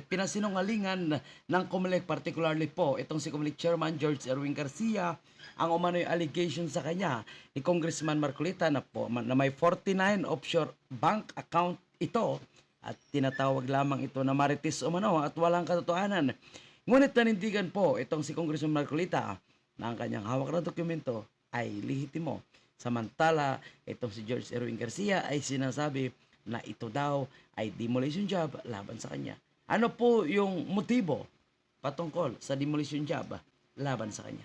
pinasinungalingan ng COMELEC, particularly po itong si COMELEC Chairman George Erwin Garcia, ang umano'y allegation sa kanya ni Congressman Marcolita na, po, na may 49 offshore bank account ito at tinatawag lamang ito na marites umano at walang katotohanan. Ngunit nanindigan po itong si Congressman Marcolita na ang kanyang hawak na dokumento ay lehitimo. Samantala, itong si George Erwin Garcia ay sinasabi na ito daw ay demolition job laban sa kanya. Ano po yung motibo patungkol sa demolition job laban sa kanya?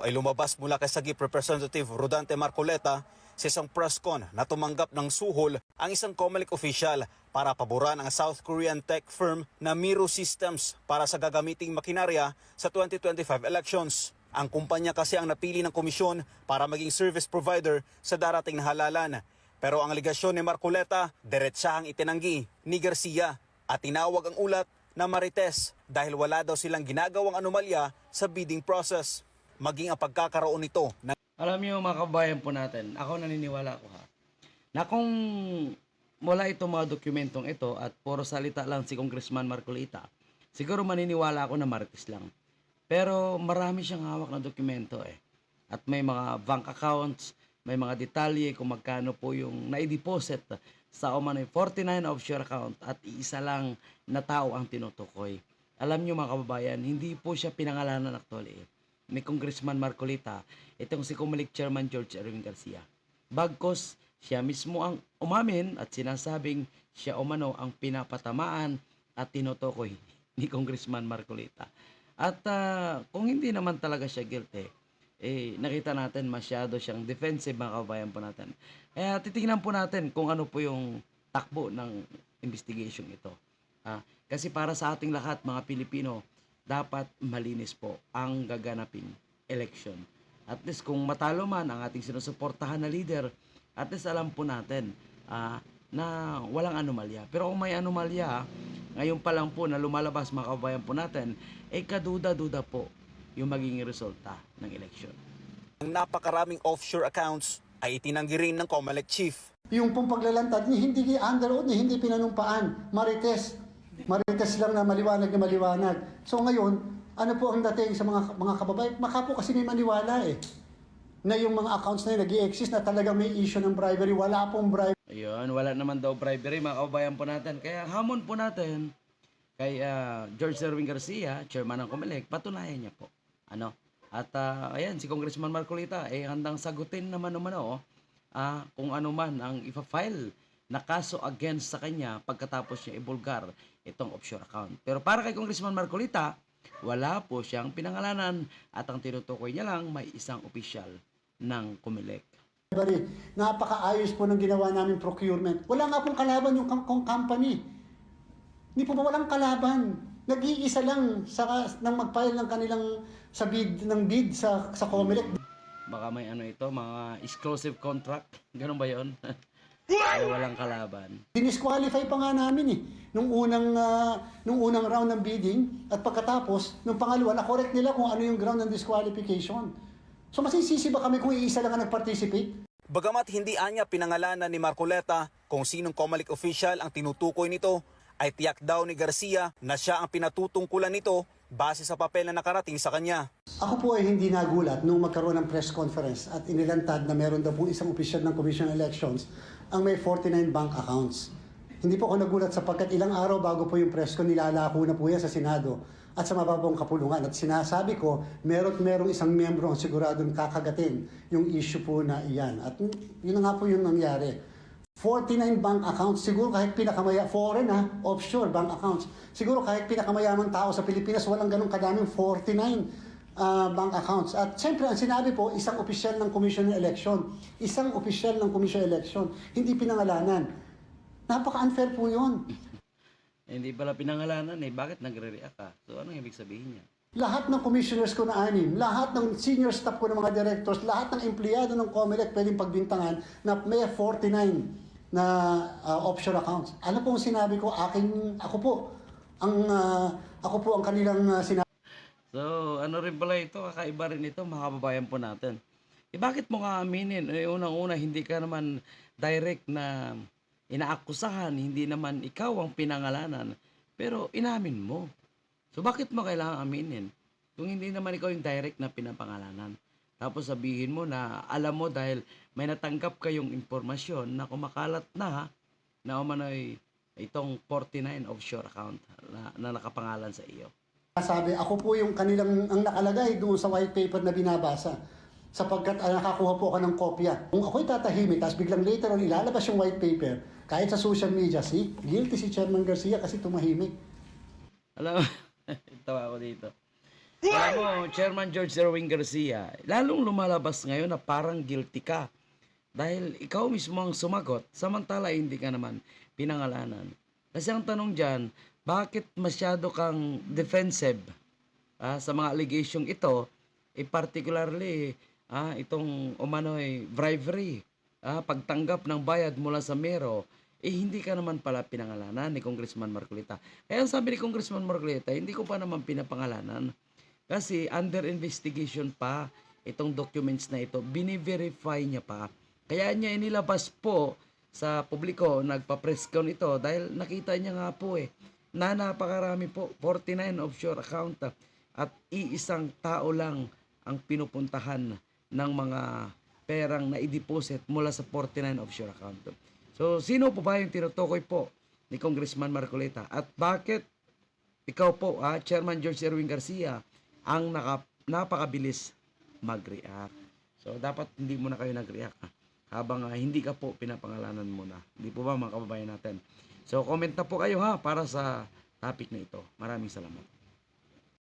ay lumabas mula kay Sagip Representative Rodante Marcoleta sa isang press con na tumanggap ng suhol ang isang COMELEC official para paboran ang South Korean tech firm na Miro Systems para sa gagamiting makinarya sa 2025 elections. Ang kumpanya kasi ang napili ng komisyon para maging service provider sa darating na halalan. Pero ang aligasyon ni Marcoleta, diretsahang itinanggi ni Garcia at tinawag ang ulat na marites dahil wala daw silang ginagawang anomalya sa bidding process. Maging ang pagkakaroon nito ng Alam niyo mga kabayan po natin, ako naniniwala ko ha, na kung wala itong mga dokumentong ito at puro salita lang si Congressman Marcolita, siguro maniniwala ako na marites lang. Pero marami siyang hawak na dokumento eh. At may mga bank accounts, may mga detalye kung magkano po yung naideposit sa umano'y 49 offshore account at iisa lang na tao ang tinutukoy. Alam niyo mga kababayan, hindi po siya pinangalanan actually. Ni Congressman Marcolita, itong si Comelec Chairman George Erwin Garcia. Bagkos, siya mismo ang umamin at sinasabing siya umano ang pinapatamaan at tinutukoy ni Congressman Marcolita. At ah, kung hindi naman talaga siya guilty, eh, nakita natin masyado siyang defensive mga kabayan po natin. Kaya titingnan po natin kung ano po yung takbo ng investigation ito. Ah, kasi para sa ating lahat mga Pilipino, dapat malinis po ang gaganaping election. At least kung matalo man ang ating sinusuportahan na leader, at least alam po natin ah, na walang anomalya. Pero kung may anomalya, ngayon pa lang po na lumalabas mga kabayan po natin, eh kaduda-duda po yung magiging resulta ng election. napakaraming offshore accounts ay itinanggi rin ng COMELEC chief. Yung pong paglalantad niya, hindi under oath niya, hindi pinanumpaan. Marites. Marites lang na maliwanag na maliwanag. So ngayon, ano po ang dating sa mga mga kababayan? Maka po kasi may maniwala eh. Na yung mga accounts na yun nag exist na talagang may issue ng bribery. Wala pong bribery. Ayun, wala naman daw bribery mga kabayan po natin. Kaya hamon po natin kay ah, George Erwin Garcia, chairman ng COMELEC, patunayan niya po. Ano? At ah, ayan, si Congressman Marcolita, eh handang sagutin naman naman oh, ah, kung ano man ang ipa-file na kaso against sa kanya pagkatapos niya ibulgar itong offshore account. Pero para kay Congressman Marcolita, wala po siyang pinangalanan at ang tinutukoy niya lang may isang opisyal ng COMELEC. Napakaayos po ng ginawa namin procurement. Wala nga pong kalaban yung com- com- company. Hindi po ba walang kalaban? Nag-iisa lang sa nang mag-file ng kanilang sa bid ng bid sa sa Comelec. Baka may ano ito, mga exclusive contract. Ganun ba yon? Ay, walang kalaban. Dinisqualify pa nga namin eh nung unang ah, nung unang round ng bidding at pagkatapos nung pangalawa na correct nila kung ano yung ground ng disqualification. So masisisi ba kami kung iisa lang ang nag-participate? Bagamat hindi anya pinangalanan ni Marcoleta kung sinong COMELEC official ang tinutukoy nito, ay tiyak daw ni Garcia na siya ang pinatutungkulan nito base sa papel na nakarating sa kanya. Ako po ay hindi nagulat nung magkaroon ng press conference at inilantad na meron daw pong isang opisyal ng Commission on Elections ang may 49 bank accounts. Hindi po ako nagulat sapagkat ilang araw bago po yung press ko nilalako na po yan sa Senado at sa mababang kapulungan. At sinasabi ko, meron merong isang membro ang siguradong kakagatin yung issue po na iyan. At yun na nga po yung nangyari. 49 bank accounts, siguro kahit pinakamaya, foreign ha, offshore bank accounts. Siguro kahit pinakamayamang tao sa Pilipinas, walang ganun kadaming 49 ah, bank accounts. At siyempre, ang sinabi po, isang opisyal ng Commission on Election. Isang opisyal ng Commission on Election. Hindi pinangalanan. Napaka-unfair po yun. Hindi pala pinangalanan eh. Bakit nagre-react ka? So, anong ibig sabihin niya? Lahat ng commissioners ko na anim, lahat ng senior staff ko ng mga directors, lahat ng empleyado ng COMELEC pwedeng pagbintangan na may 49 na ah, offshore accounts. Ano po ang sinabi ko? Akin, ako po, ang, ah, ako po ang kanilang ah, sinabi. So, ano rin pala ito, kakaiba rin ito, mga kababayan po natin. Eh, bakit mo nga aminin? Eh, unang-una, hindi ka naman direct na inaakusahan, hindi naman ikaw ang pinangalanan. Pero inamin mo. So bakit mo kailangan aminin? Kung hindi naman ikaw yung direct na pinapangalanan. Tapos sabihin mo na alam mo dahil may natanggap kayong impormasyon na kumakalat na na umano'y itong 49 offshore account na, na nakapangalan sa iyo. Sabi, ako po yung kanilang, ang nakalagay doon sa white paper na binabasa. Sapagkat ah, nakakuha po ako ng kopya. Kung ako'y tatahimik, tapos biglang later on ilalabas yung white paper, kahit sa social media, see, guilty si Chairman Garcia kasi tumahimik. Alam mo, tawa ako dito. Alam mo, Chairman George Erwin Garcia, lalong lumalabas ngayon na parang guilty ka. Dahil ikaw mismo ang sumagot, samantala hindi ka naman pinangalanan. Kasi ang tanong dyan, bakit masyado kang defensive ah, sa mga allegations ito, eh, particularly ah, itong umano'y bribery, ah, pagtanggap ng bayad mula sa mero, eh hindi ka naman pala pinangalanan ni Congressman Marcolita. Kaya ang sabi ni Congressman Marcolita, hindi ko pa naman pinapangalanan. Kasi under investigation pa itong documents na ito, bini-verify niya pa. Kaya niya inilabas po sa publiko, nagpa-press con ito dahil nakita niya nga po eh, na napakarami po, 49 offshore account at iisang tao lang ang pinupuntahan ng mga perang na i-deposit mula sa 49 offshore account. So, sino po ba yung tinutukoy po ni Congressman Marcoleta? At bakit ikaw po, ah, Chairman George Erwin Garcia, ang naka, napakabilis mag-react. So, dapat hindi mo na kayo nag-react ah, habang ah, hindi ka po pinapangalanan mo na. Hindi po ba mga kababayan natin? So, comment na po kayo ha para sa topic na ito. Maraming salamat.